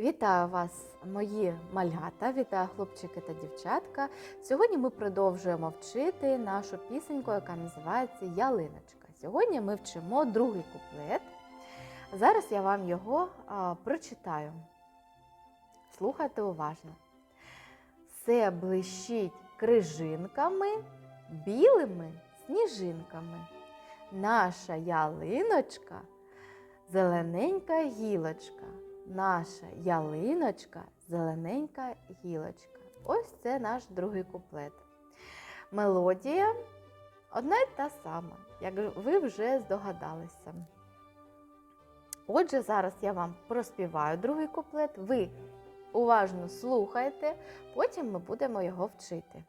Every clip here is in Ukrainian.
Вітаю вас, мої малята, вітаю хлопчики та дівчатка. Сьогодні ми продовжуємо вчити нашу пісеньку, яка називається Ялиночка. Сьогодні ми вчимо другий куплет. Зараз я вам його а, прочитаю. Слухайте уважно. Все блищить крижинками, білими сніжинками. Наша ялиночка, зелененька гілочка. Наша ялиночка, зелененька гілочка. Ось це наш другий куплет. Мелодія одна й та сама, як ви вже здогадалися. Отже, зараз я вам проспіваю другий куплет. Ви уважно слухайте, потім ми будемо його вчити.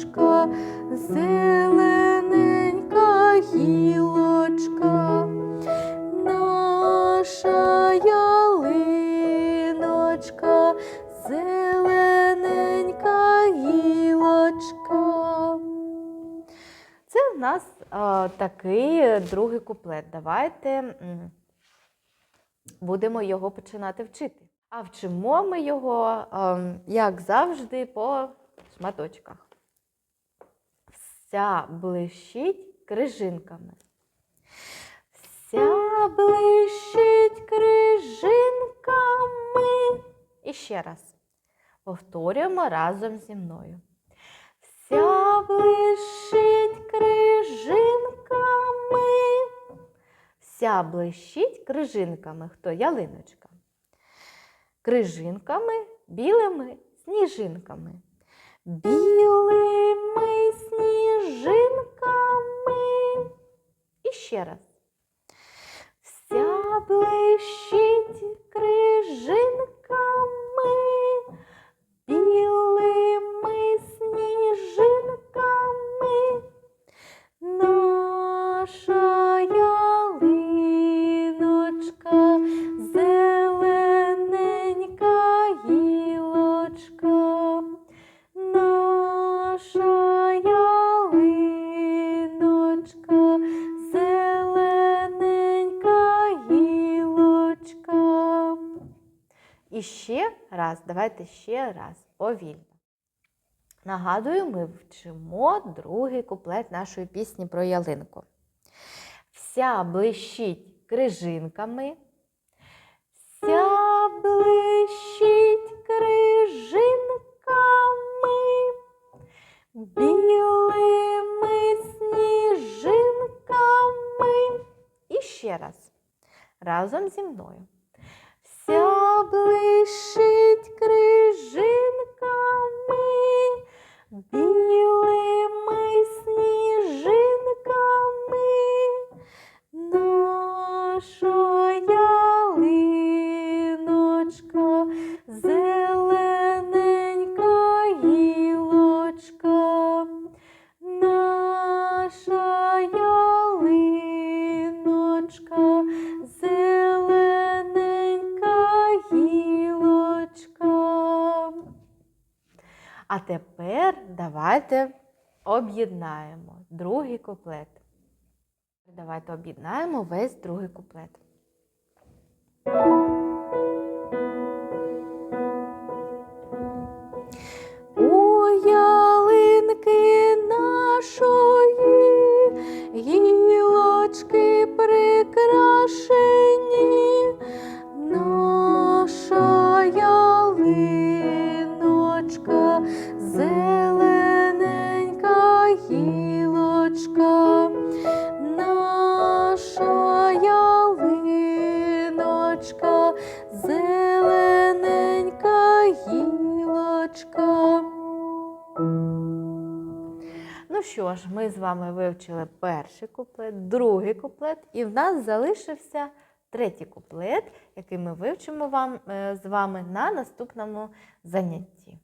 Ялиночка, зелененька гілочка, наша ялиночка, зелененька гілочка. Це в нас а, такий другий куплет. Давайте будемо його починати вчити. А вчимо ми його, ем, як завжди, по шматочках. Вся блищить крижинками. Вся блищить крижинками. І ще раз. Повторюємо разом зі мною. Вся блищить крижинками. Вся блищить крижинками. Хто? Ялиночка. Крижинками, білими сніжинками. Білими сніжинками. І ще раз. Вся блищить крижинками, білими І ще раз, давайте ще раз, повільно. Нагадую, ми вчимо другий куплет нашої пісні про ялинку. Вся блищить крижинками, вся блищить крижинками, білими сніжинками. І ще раз. Разом зі мною. Вся А тепер давайте об'єднаємо другий куплет. Давайте об'єднаємо весь другий куплет. Гілочка, наша ялиночка, зелененька гілочка. Ну що ж, ми з вами вивчили перший куплет, другий куплет, і в нас залишився третій куплет, який ми вивчимо вам, е, з вами на наступному занятті.